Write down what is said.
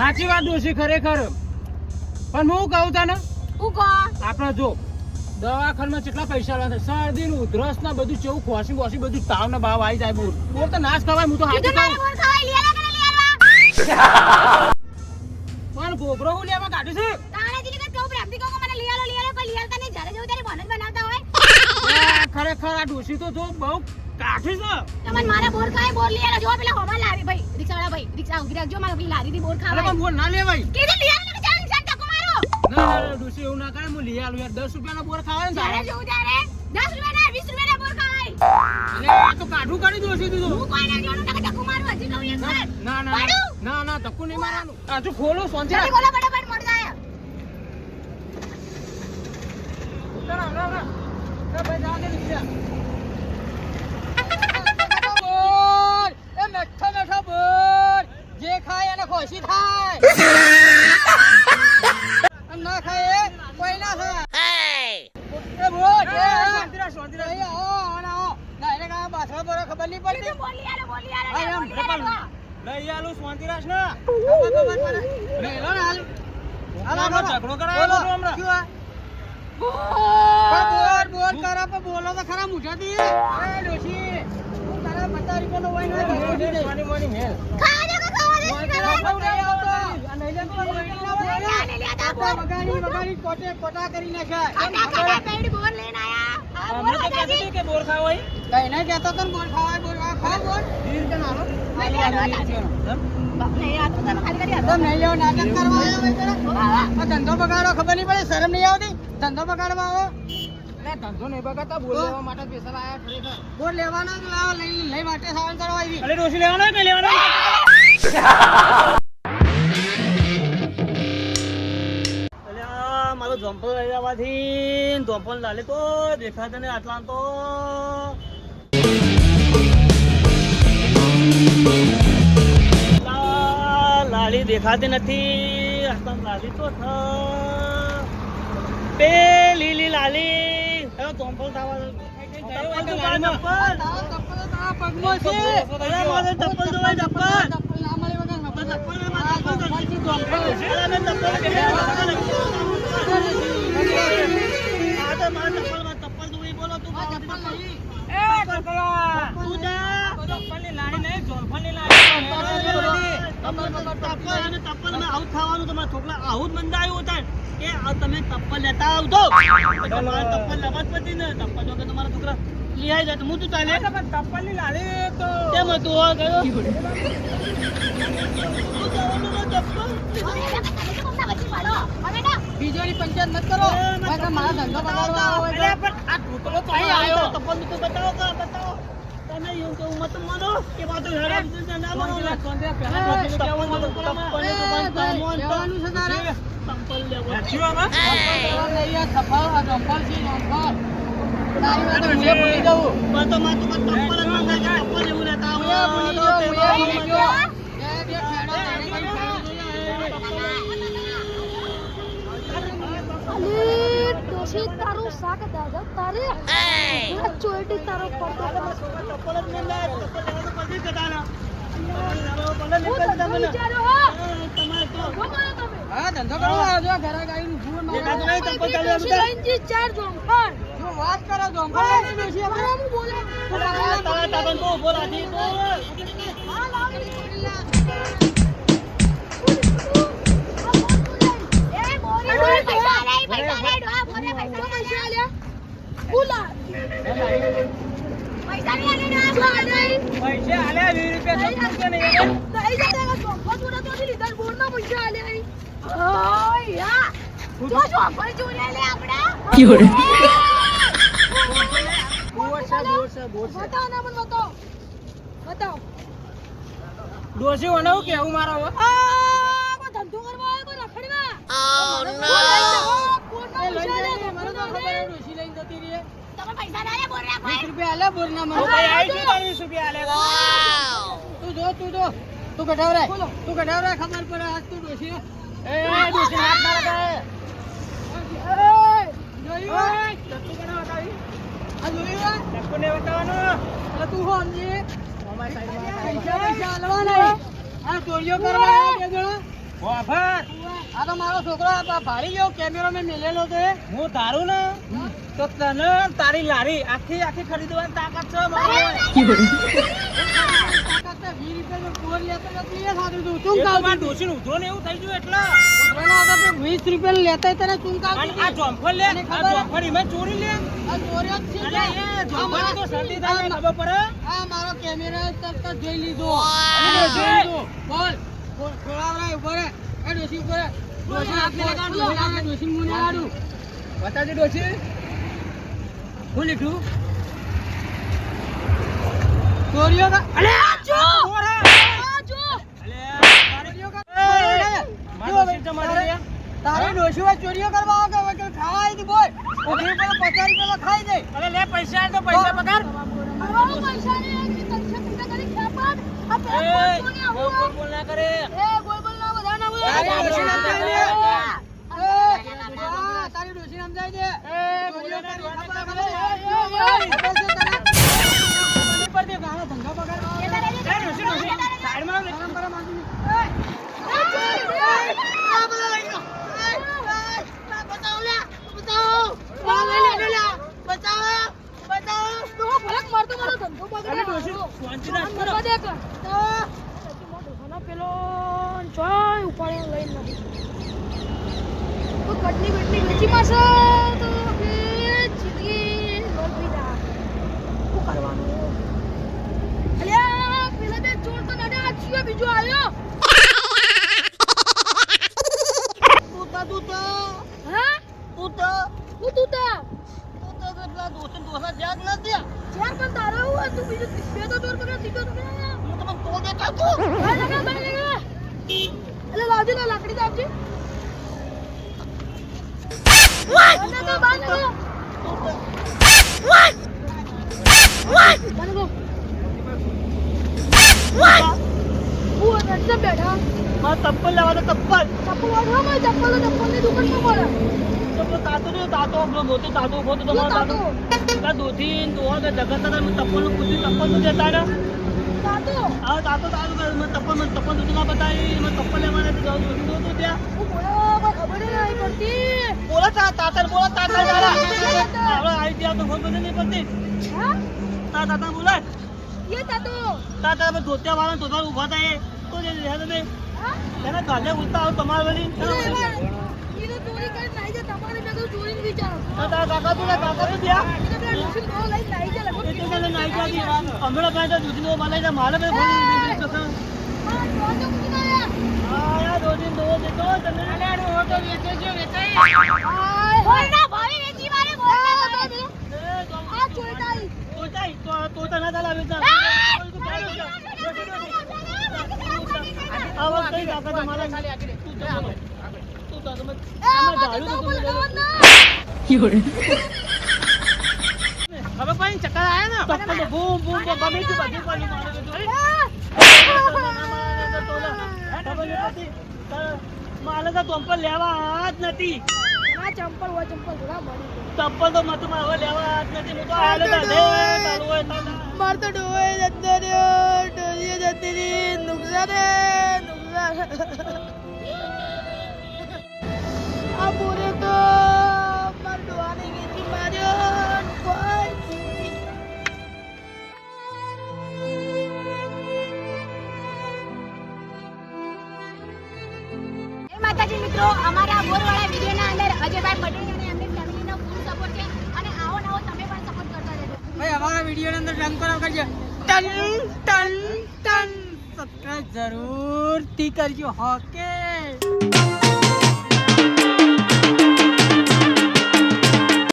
સાચી વાત ડોશી ખરેખર. પણ હું કહું તને હું કહો આપણે જો દવાખાનામાં કેટલા પૈસા લાગે? શરદી નું ઉધરસ ના બધું ચેવું ખોસી ખોસી બધું તાવ ના ભાવ આવી જાય બોર બોર તો નાશ ખવાય હું તો લીયા લીયાવા પણ ગોબરો હું લેવા કાઢું છું? તાણે દીદી કે કહું પ્રેમથી કહું મને લીયાલો લીયાલો કોઈ લીયા નહીં જ્યારે જવું ત્યારે બોનસ બનાવતા હોય. ખરેખર આ ડોશી તો જો બહુ કાઠી છે. તમને મારા બોર ખાય બોર લીયાલો જો પેલા હોમા લાવી ભાઈ. રિક્ષાવાળા ભાઈ રિક્ષા ઊભી રાખજો મારે પેલી લારીથી બોર ખાવા અરે પણ બોર ના લેવાય. કીધું લીયાલો કે ચાલ ઇન્સાન ટકો મારો. ના ના, ના એવું ના કરે હું લઈ આલું યાર. દસ રૂપિયાનો બોર ખાવાય ને તારે જ્યારે તારે. જવું ત્યારે દસ રૂપિયાના વીસ રૂપિયાના બોર ખાવાય. આ તો કાઢું કરી ડોશી દીધું હું કોઈને જોવાનું ટકો ટકો મારું હજી કહું યાર ના ના ના ના ધક્કુ નહીં મારવાનું. આ જો ખોલો રાખ. બોલો ફટાફટ મોડ જાય ના, ના, ના. ના, ભાઈ, જવા દે રિક્ષા. લઈ આલું શાંતિ ને. લઈ લો ને હાલ. હાલ, હાલ, હાલ. બોલો. શું આ? પણ બોલ બોલ કરો પણ બોલો તો ખરા મુઠાથી એ ડોશી તારા પચાસ રૂપિયાનો હોય ને ઘરે ઉઠી ખાવા દે ખાવા દે બોલ કરો, નહીં બોલ લે, આ કોટા બોલ. કોટે કોટા કરી નાખ્યા. ખાટા પેડ બોલ લઈને આયા આ બોલ વાજાજી. કઈ નહીં કહેતો તો ને ખાવાય, બોલ ખાવ બોલ. વીસ રૂપિયાનો હાલો. ધંધો બગાડો ખબર નહીં પડે શરમ નહીં આવતી? ધંધો બગાડવા આવો. ધંધો નહીં બગાડતા બોલ લેવા માટે સ્પેશિયલ આયા બોલ લેવાનો લઈ લઈ માટે સાવન કરવા આવી. અરે ડોસી લેવાનો કે લેવાનો મારો જમ્પલ લઈ જવાથી જમ્પલ લાલે તો દેખાતા ને આટલા તો. લાલી દેખાતી નથી લાલી તો બે લીલી લાલી બોલો તું તું જા. તમે ચપ્પલ લેતા આવજો તો લેવા જ પડતી ને તમારા છોકરા લઈ આવી જાય હું તું ચાલે લાલી તો કેમ હતું. બીજોની પંચાયત મત કરો મારા ધંધો બગાડવા આવો પણ આ તો બતાવો બતાવો તમે એવું કેવું મત માનો કે બાતો હેરા બીજું ના માનો ચપ્પલ લેવાનું છે તારે ચપ્પલ લેવાનું લઈએ ચપ્પલ આ ચપ્પલ છે ચપ્પલ તારી વાત હું એ ભૂલી જવું બતો માં તો ચપ્પલ જ મંગાઈ છે ચપ્પલ એવું લેતા આવો ભૂલી ગયો ભૂલી ગયો એ બે ખેડો તારે કઈ અલી ડોશી તારું શાક દાદા તારે જ કદાના હું તો વિચાર્યો હા તમારે કરો તમે હા ધંધો કરવા આવજો ઘરે ગાઈનું ફૂલ દેખાતું નહીં ચપ્પલ ચાલુ ડોશી ચાર જોંફાણ શું વાત કરો છો અંકલ બેસી આપણે હું બોલે તારા તારા તો ઊભો રાખી તો હા લાવી એ બોરી બોરી પૈસા પૈસા પૈસા પૈસા પૈસા ડોહા, બોલે. પૈસે આલે 20 રૂપિયા ચપ્પલ નહીં. નહીં જતા જોંફા જોડા તો લીધા બોરના પૈસા આલ્યા ઓય, જો, જો, આપણે જોડે લે આપણા. બોર છે બોર છે બોર ના મને બતાવો. બતાવો. ડોસી વનાવું કેવું મારો આ કોઈ ધંધો કરવા આવ્યો કોઈ રખડવા બોરના એ લઈ પૈસા જઈને આલ્યા, મને તો બોરના ખબર હે ડોસી લઈને જતી રહી તમે પૈસા ના લે, બોલ રે, ભાઈ. 20 રૂપિયા આલે બોરના મને? ભાઈ, આવી ગયો. 20 રૂપિયા આલે. તું જો તું જો. તું કઢાવરાય. બોલો. તું કઢાવરાય ખબર પડે આજ તું ડોસી એ ડોસી હાથ ના લગાવે જોયું ચપ્પુ કોને બતાવી આ જોયું ચપ્પુ ને બતાવવાનું. અરે તું સમજી પૈસા પૈસા આલવા નહીં આ ચોરીઓ કરવા આવ્યા બે જણા આ તો મારો છોકરો આ ભા- ભાળી ગયો કેમેરો મેં મેલેલો છે. એ. હું તારું ને. તો તને તારી લારી આખી આખી ખરીદવાની તાકાત છે મારી કેમેરા જોઈ લીધો. બોલ. ઊભો. એ ઊભો લગાડ, ના આડું. હું લીધું? ચોરીઓ કા- અલે આ જો! આ જો! અલે તારે- ડોશીઓ ચોરીઓ કરવા આવે કે કે ખાવા આવી બોલ. ઓગણી પેલો પચાસ રૂપિયામાં ખાઈ દે. અલે લે પૈસા તો પૈસા પગાર. આવો પૈસા ને તનસે પૈસા કરી ખેપાટ આ પેલા બોલ બોલ બોલ ના કરે. એ ગોલ ગોલ ના બધા ના બોલે પેલો જોય ઉપાડીને લઈને નથી તો કટની બટની વેચી મારશે તો જિંદગી લોલ જા શું કરવાનું? અલ્યા પેલા બે ચોર તો નડે આ ચિયો બીજો આવ્યો તું તો, તું તો, હા તું તો, હું તું તા તું તો પેલા દોસ્તને દોસ્ત જ્યાં જ નથી. ચાર પણ તારો એવું હતું બીજું બે તો ચોર પકડ્યો ત્રીજો તો પકડ્યો હું તો લગા એટલે લાવજે લે લાકડી તો આપજે. તો ચપ્પલ લેવા તો ચપ્પલ. ચપ્પલ વાળવા માં ચપ્પલ તો ચપ્પલની દુકાનમાં મળે. ચપ્પલ તાતો ને તાતો આપણો મોટો તાતો ઊભો તો તમારો તાતો. તાતો. દોથી દોવા જગત ચપ્પલનું પૂછ્યું ચપ્પલનું દેતા ને તાતો કરે મેં ચપ્પલ મને ચપ્પલ દૂધ ના બતાવી મેં ચપ્પલ લેવાના તો જાઉં તો ત્યાં. હું બોલો ખબર નહીં પડતી. બોલા તા તાતર બોલા તાતર તારા આપણે આવી ગયા તો ખબર નહીં પડતી. હા? તા તાતા બોલાય. એ તાતો પર ધોતિયા વાળા ધોતા ઊભા થાય તો જે રહે તમે હા? તેને ગાલે ઉલટા આવો તમારે વળી. હમણાં પાસે દૂધનો મલાઈ મારે આ વખતે કાકા તમારા તું તમે. હવે કોઈ ચક્કર આયા ને તો બૂમ બૂમ ગમે તે બધું પાડી મારે મારે તો ચંપલ લેવા જ નથી આ ચંપલ હોય ચંપલ. ચપ્પલ તો મતમાં લેવા જ નથી હું તો હાલ. માર તો જતો રહ્યો ડોલીએ જતી રહી નુકસાન નુકસાન માતાજી મિત્રો અમારા બોરવાળા વિડીયોના અંદર અજયભાઈ પટેલ અને એમની ફેમિલીનો ફૂલ સપોર્ટ છે અને આવો નવો તમે પણ સપોર્ટ કરતા રહેજો. ભાઈ અમારા વીડિયો અંદર રંગ કરો કરજો. Ton ton ton. સબસ્ક્રાઇબ જરૂરથી કરજો હોકે.